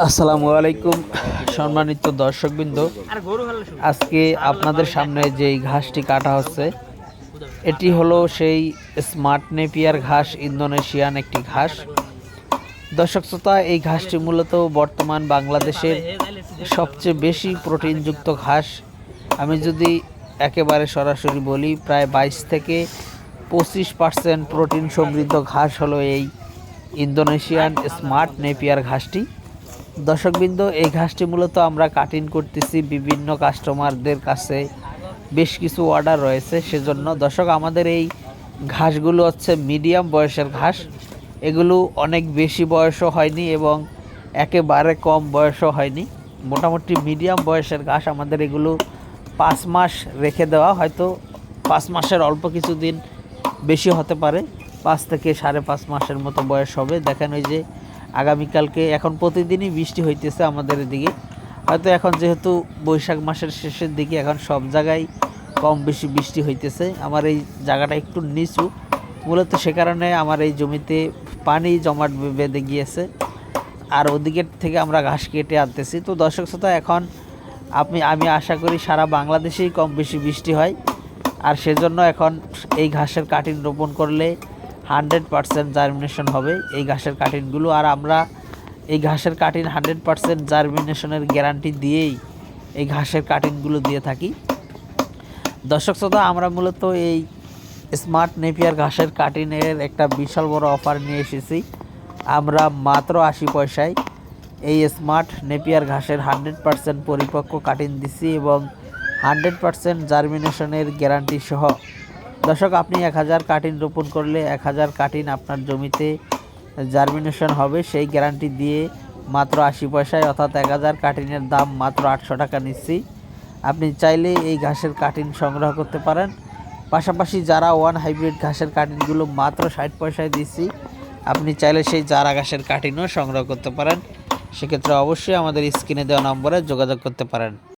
আসসালামু আলাইকুম সম্মানিত দর্শকবৃন্দ। আজকে আপনাদের সামনে যেই ঘাসটি কাটা হচ্ছে এটি হলো সেই স্মার্ট নেপিয়ার ঘাস ইন্দোনেশিয়ান একটি ঘাস। দর্শক শ্রোতা এই ঘাসটি মূলত বর্তমান বাংলাদেশের সবচেয়ে বেশি প্রোটিনযুক্ত ঘাস। আমি যদি একেবারে সরাসরি বলি প্রায় বাইশ থেকে পঁচিশ পার্সেন্ট প্রোটিন সমৃদ্ধ ঘাস হলো এই ইন্দোনেশিয়ান স্মার্ট নেপিয়ার ঘাসটি। দর্শকবৃন্দ, এই ঘাসটি মূলত আমরা কাটিং করতেছি বিভিন্ন কাস্টমারদের কাছে। বেশ কিছু অর্ডার রয়েছে, সেজন্য দর্শক, আমাদের এই ঘাসগুলো হচ্ছে মিডিয়াম বয়সের ঘাস। এগুলো অনেক বেশি বয়সও হয়নি এবং একেবারে কম বয়সও হয়নি। মোটামুটি মিডিয়াম বয়সের ঘাস আমাদের এগুলো পাঁচ মাস রেখে দেওয়া, হয়তো পাঁচ মাসের অল্প কিছু দিন বেশি হতে পারে। পাঁচ থেকে সাড়ে পাঁচ মাসের মতো বয়স হবে। দেখেন ওই যে আগামীকালকে, এখন প্রতিদিনই বৃষ্টি হইতেছে আমাদের এদিকে। হয়তো এখন যেহেতু বৈশাখ মাসের শেষের দিকে, এখন সব জায়গায় কম বেশি বৃষ্টি হইতেছে। আমার এই জায়গাটা একটু নিচু। মূলত সে কারণে আমার এই জমিতে পানি জমাট বেঁধে গিয়েছে। আর ওদিকের থেকে আমরা ঘাস কেটে আনতেছি। তো দর্শক শ্রোতা, এখন আপনি, আমি আশা করি সারা বাংলাদেশেই কম বেশি বৃষ্টি হয়। আর সেজন্য এখন এই ঘাসের কাটিং রোপণ করলে হান্ড্রেড পারসেন্ট জার্মিনেশন হবে এই ঘাসের কাটিংগুলো আর আমরা এই ঘাসের কাটিং হান্ড্রেড পারসেন্ট জার্মিনেশনের গ্যারান্টি দিয়েই এই ঘাসের কাটিংগুলো দিয়ে থাকি। দর্শক শ্রোতা, আমরা মূলত এই স্মার্ট নেপিয়ার ঘাসের কাটিনের একটা বিশাল বড় অফার নিয়ে এসেছি। আমরা মাত্র আশি পয়সায় এই স্মার্ট নেপিয়ার ঘাসের হান্ড্রেড পারসেন্ট পরিপক্ক কাটিং দিচ্ছি এবং হান্ড্রেড পারসেন্ট জার্মিনেশনের গ্যারান্টি সহ দর্শক, আপনি এক হাজার কাটিন রোপণ করলে এক হাজার কাটিন আপনার জমিতে জার্মিনেশন হবে। সেই গ্যারান্টি দিয়ে মাত্র আশি পয়সায়, অর্থাৎ এক হাজার কাটিনের দাম মাত্র আটশো টাকা নিচ্ছি। আপনি চাইলে এই ঘাসের কাটিন সংগ্রহ করতে পারেন। পাশাপাশি যারা ওয়ান হাইব্রিড ঘাসের কাটিনগুলো মাত্র ষাট পয়সায় দিচ্ছি, আপনি চাইলে সেই চারা ঘাসের কাটিনও সংগ্রহ করতে পারেন। সেক্ষেত্রে অবশ্যই আমাদের স্ক্রিনে দেওয়া নম্বরে যোগাযোগ করতে পারেন।